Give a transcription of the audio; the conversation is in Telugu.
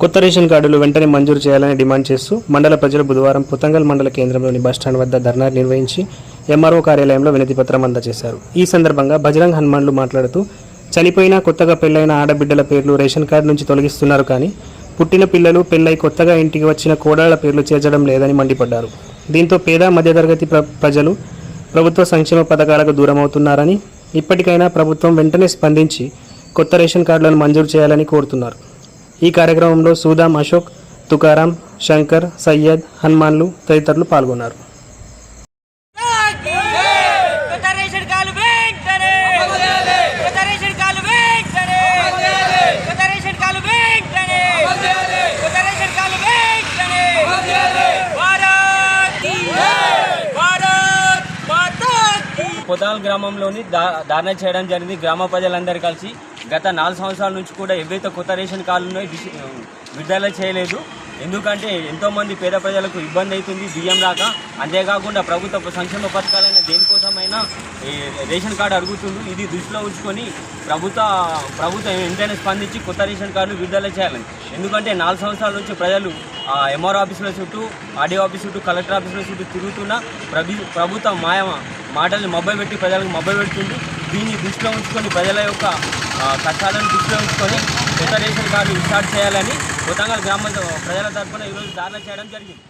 కొత్త రేషన్ కార్డులు వెంటనే మంజూరు చేయాలని డిమాండ్ చేస్తూ మండల ప్రజలు బుధవారం పుతంగల్ మండల కేంద్రంలోని బస్టాండ్ వద్ద ధర్నా నిర్వహించి ఎంఆర్ఓ కార్యాలయంలో వినతిపత్రం అందజేశారు. ఈ సందర్భంగా బజరంగ్ హనుమాన్లు మాట్లాడుతూ చనిపోయిన కొత్తగా పెళ్ళైన ఆడబిడ్డల పేర్లు రేషన్ కార్డు నుంచి తొలగిస్తున్నారు కానీ పుట్టిన పిల్లలు పెళ్ళై కొత్తగా ఇంటికి వచ్చిన కోడళ్ళ పేర్లు చేర్చడం లేదని మండిపడ్డారు. దీంతో పేద మధ్యతరగతి ప్ర ప్రజలు ప్రభుత్వ సంక్షేమ పథకాలకు దూరమవుతున్నారని ఇప్పటికైనా ప్రభుత్వం వెంటనే స్పందించి కొత్త రేషన్ కార్డులను మంజూరు చేయాలని కోరుతున్నారు. ఈ కార్యక్రమంలో సూదాం అశోక్ తుకారాం శంకర్ సయ్యద్ హనుమాన్లు తదితరులు పాల్గొన్నారు కొత్త రేషన్ కార్డు వెంటనే కొత్త రేషన్ కార్డు వెంటనే కొత్త రేషన్ కార్డు వెంటనే కొత్త రేషన్ కార్డు వెంటనే భారత్ కీ భారత్ మాతా కీ గ్రామంలోని దా ధారణ చేయడం జరిగింది. గ్రామ ప్రజలందరూ కలిసి గత నాలుగు సంవత్సరాల నుంచి కూడా ఏవైతే కొత్త రేషన్ కార్డులు ఉన్నాయో డిసి- విడుదల చేయలేదు. ఎందుకంటే ఎంతోమంది పేద ప్రజలకు ఇబ్బంది అవుతుంది బియ్యం రాక. అంతేకాకుండా ప్రభుత్వ సంక్షేమ పథకాలైన దేనికోసమైనా రేషన్ కార్డు అడుగుతుంది ఇది దృష్టిలో ఉంచుకొని ప్రభుత్వ ప్రభుత్వం ఎంతైనా స్పందించి కొత్త రేషన్ కార్డులు విడుదల చేయాలని ఎందుకంటే నాలుగు సంవత్సరాల నుంచి ప్రజలు ఎంఆర్ ఆఫీసుల చుట్టూ ఆర్డీఓ ఆఫీస్ చుట్టూ కలెక్టర్ ఆఫీసుల చుట్టూ తిరుగుతున్న. ప్రభు ప్రభుత్వం మాయమ మాటల్ని మబ్బై పెట్టి ప్రజలకు మబ్బై పెడుతుంది దీన్ని దృష్టిలో ఉంచుకొని ప్రజల యొక్క కష్టాలను దృష్టిలో ఉంచుకొని కొత్త రేషన్ కార్డు స్టార్ట్ చేయాలని కొత్తగా గ్రామ ప్రజల తరఫున ఈరోజు ధారణ చేయడం జరిగింది.